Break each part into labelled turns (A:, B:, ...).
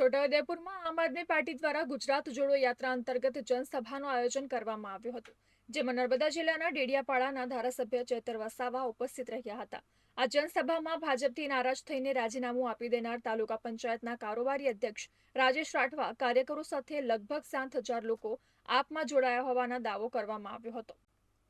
A: છોટાઉદેપુરમાં આમ આદમી પાર્ટી દ્વારા ગુજરાત જોડો યાત્રા અંતર્ગત જનસભાનું આયોજન કરવામાં આવ્યું હતું, જેમાં નર્મદા જિલ્લાના ડેડિયાપાડાના ધારાસભ્ય ચેતર વસાવા ઉપસ્થિત રહ્યા હતા. આ જનસભામાં ભાજપથી નારાજ થઈને રાજીનામું આપી દેનાર તાલુકા પંચાયતના કારોબારી અધ્યક્ષ રાજેશ રાઠવા કાર્યકરો સાથે લગભગ સાત હજાર લોકો આપમાં જોડાયા હોવાના દાવો કરવામાં આવ્યો હતો.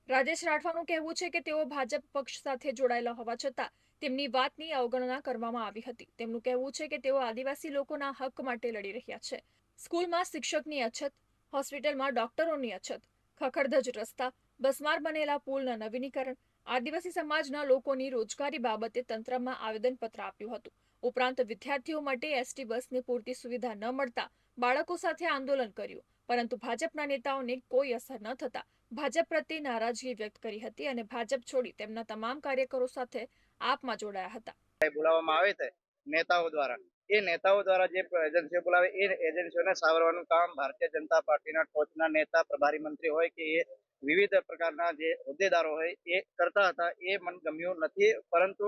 A: રાજેશ રાઠવાનું કહેવું છે કે તેઓ ભાજપ પક્ષ સાથે જોડાયેલા હોવા છતાં તેમની વાતની અવગણના કરવામાં આવી હતી. તેમનું કહેવું છે કે તેઓ આદિવાસી લોકોના હક માટે લડી રહ્યા છે. સ્કૂલમાં શિક્ષકની અછત, હોસ્પિટલમાં ડોક્ટરોની અછત, ખખડધજ રસ્તા, બસમાર બનેલા પુલના નવીનીકરણ, આદિવાસી સમાજના લોકોની રોજગારી બાબતે તંત્રમાં આવેદનપત્ર આપ્યું હતું. ઉપરાંત વિદ્યાર્થીઓ માટે એસટી બસની પૂરતી સુવિધા ન મળતા બાળકો સાથે આંદોલન કર્યું. પરંતુ ભાજપના નેતાઓને કોઈ અસર ન થતા ભાજપ પ્રત્યે નારાજગી વ્યક્ત કરી હતી અને ભાજપ છોડી તેમના તમામ કાર્યકરો સાથે આપમાં જોડાયા હતા.
B: બોલાવવામાં આવે છે નેતાઓ દ્વારા. એ નેતાઓ દ્વારા જે એજન્સીઓ બોલાવે એ એજન્સીઓને સાવરવાનું કામ ભારતીય જનતા પાર્ટીના ટોચના નેતા, પ્રભારી મંત્રી હોય કે એ વિવિધ પ્રકારના જે હોદ્દેદારો હોય એ કરતા હતા. એ મને ગમ્યું નથી. પરંતુ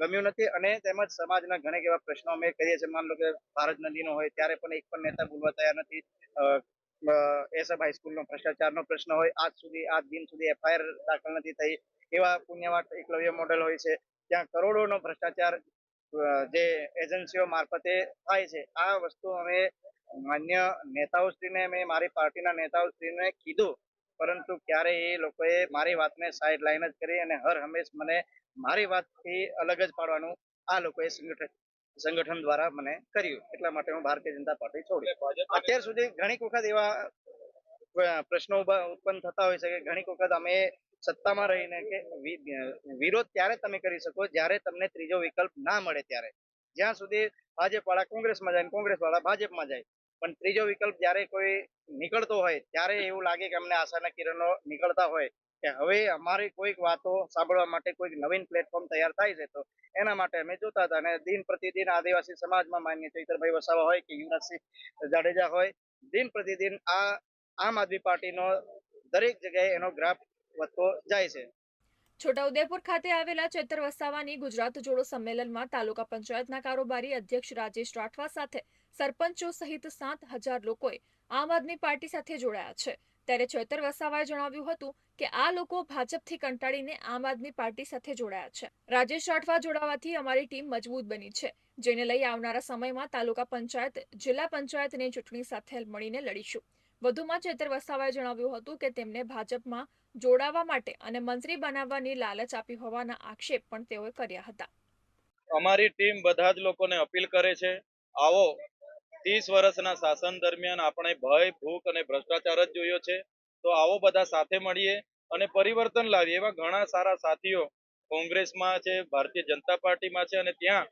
B: ગમ્યું નથી અને તેમજ સમાજના ઘણા એવા પ્રશ્નો અમે કરીએ છીએ. માન લો કે ભારત નદીનો હોય, ત્યારે પણ એક પણ નેતા બોલવા તૈયાર નથી. એસએફ હાઈસ્કૂલનો ભ્રષ્ટાચારનો પ્રશ્ન હોય, આજ સુધી, આજ દિન સુધી એફઆઈઆર દાખલ નથી થઈ. એવા પુણ્યવાટ એકલવ્ય મોડેલ હોય છે ત્યાં કરોડોનો ભ્રષ્ટાચાર જે એજન્સીઓ મારફતે થાય છે. આ વસ્તુ અમે માન્ય નેતાઓશ્રીને, મેં મારી પાર્ટીના નેતાઓશ્રીને કીધું. પરંતુ ક્યારે એ લોકોએ મારી વાતને સાઈડ લાઈન જ કરી અને હર હંમેશ મને મારી વાતથી અલગ જ પાડવાનું આ લોકોએ સંગઠન સંગઠન દ્વારા મને કર્યું. એટલા માટે હું ભારતીય જનતા પાર્ટી છોડી. અત્યાર સુધી ઘણીક વખત એવા પ્રશ્નો ઉત્પન્ન થતા હોય છે કે ઘણીક વખત અમે સત્તામાં રહીને કે વિરોધ ત્યારે તમે કરી શકો જ્યારે તમને ત્રીજો વિકલ્પ ના મળે ત્યારે. જ્યાં સુધી ભાજપ વાળા કોંગ્રેસમાં જાય કોંગ્રેસ વાળા ભાજપમાં જાય પણ ત્રીજો વિકલ્પ જ્યારે કોઈ નીકળતો હોય, ત્યારે એવું લાગે કે અમને આશાના કિરણો નીકળતા હોય કે હવે અમારી કોઈક વાતો સાંભળવા માટે કોઈક નવીન પ્લેટફોર્મ તૈયાર થાય છે, તો એના માટે અમે જોતા હતા અને દિન પ્રતિદિન આદિવાસી સમાજમાં માન્ય ચૈતરભાઈ વસાવા હોય કે યુવરાજસિંહ જાડેજા હોય, દિન પ્રતિદિન આ આમ આદમી પાર્ટીનો દરેક જગ્યાએ એનો ગ્રાફ વધતો જાય છે.
A: છોટાઉદેપુર ખાતે આવેલા ચેતર વસાવાની ગુજરાત જોડો સંમેલનમાં તાલુકા પંચાયતના કારોબારી અધ્યક્ષ રાજેશ રાઠવા સાથે સરપંચો સહિત સાત હજાર લોકોએ આમ આદમી પાર્ટી સાથે જોડાયા છે. ત્યારે ચેતર વસાવાએ જણાવ્યું હતું કે આ લોકો ભાજપથી કંટાળીને આમ આદમી પાર્ટી સાથે જોડાયા છે. રાજેશ રાઠવા જોડાવાથી અમારી ટીમ મજબૂત બની છે. જેને લઈ આવનારા સમયમાં તાલુકા પંચાયત, જિલ્લા પંચાયતની ચૂંટણી સાથે મળીને લડીશું. વધુમાં ચેતર વસાવાએ જણાવ્યું હતું કે તેમને ભાજપમાં જોડાવા માટે અને મંત્રી બનાવવાની લાલચ આપી હોવાના આક્ષેપ પણ તેઓએ કર્યા હતા.
C: અમારી ટીમ બધા જ લોકોને અપીલ કરે છે, આવો ત્રીસ વર્ષના શાસન દરમિયાન આપણે ભય, ભૂખ અને ભ્રષ્ટાચાર જ જોયો છે. તો આવો બધા સાથે મળીએ અને પરિવર્તન લાવીએ. એવા ઘણા સારા સાથીઓ કોંગ્રેસમાં છે, ભારતીય જનતા પાર્ટીમાં છે અને ત્યાં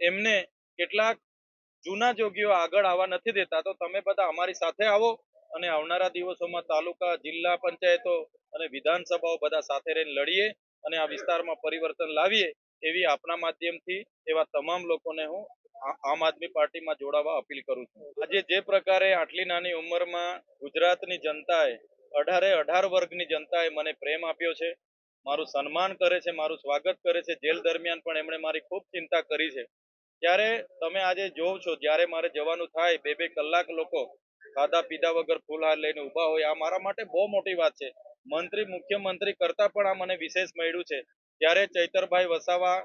C: એમને કેટલાક જૂના જોગીઓ આગળ આવવા નથી દેતા. તો તમે બધા અમારી સાથે આવો અને આવનારા દિવસોમાં તાલુકા, જિલ્લા પંચાયતો અને વિધાનસભાઓ બધા સાથે રહીને લડીએ અને આ વિસ્તારમાં પરિવર્તન લાવીએ એવી આપના માધ્યમથી એવા તમામ લોકોને હું આમ આદમી પાર્ટીમાં જોડાવા અપીલ કરું છું. આજે જે પ્રકારે આટલી નાની ઉંમરમાં ગુજરાતની જનતાએ, અઢારે અઢાર વર્ગની જનતાએ મને પ્રેમ આપ્યો છે, મારું સન્માન કરે છે, મારું સ્વાગત કરે છે, જેલ દરમિયાન પણ એમણે મારી ખૂબ ચિંતા કરી છે. ત્યારે તમે આજે જોવ છો જ્યારે મારે જવાનું થાય, બે બે કલાક લોકો ખાધા પીધા વગર ફૂલહાર લઈને ઊભા હોય, આ મારા માટે બહુ મોટી વાત છે. મંત્રી, મુખ્યમંત્રી કરતા પણ આ મને વિશેષ મળ્યું છે. ત્યારે ચૈતરભાઈ વસાવા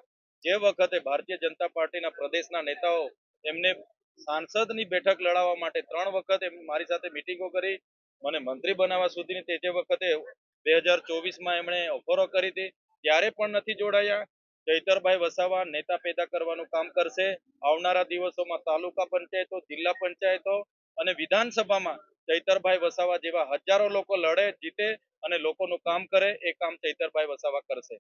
C: જે વખતે ભારતીય જનતા પાર્ટીના પ્રદેશના નેતાઓ એમને સાંસદની બેઠક લડાવવા માટે ત્રણ વખત મારી સાથે મિટિંગો કરી મને મંત્રી બનાવવા સુધીની તે જે વખતે બે હજાર એમણે ઓફરો કરી હતી, ત્યારે પણ નથી જોડાયા. ચૈતરભાઈ વસાવા નેતા પેદા કરવાનું કામ કરશે. આવનારા દિવસોમાં તાલુકા પંચાયતો, જિલ્લા પંચાયતો અને વિધાનસભામાં ચૈતરભાઈ વસાવા જેવા હજારો લોકો લડે, જીતે અને લોકોનું કામ કરે, એ કામ ચૈતરભાઈ વસાવા કરશે.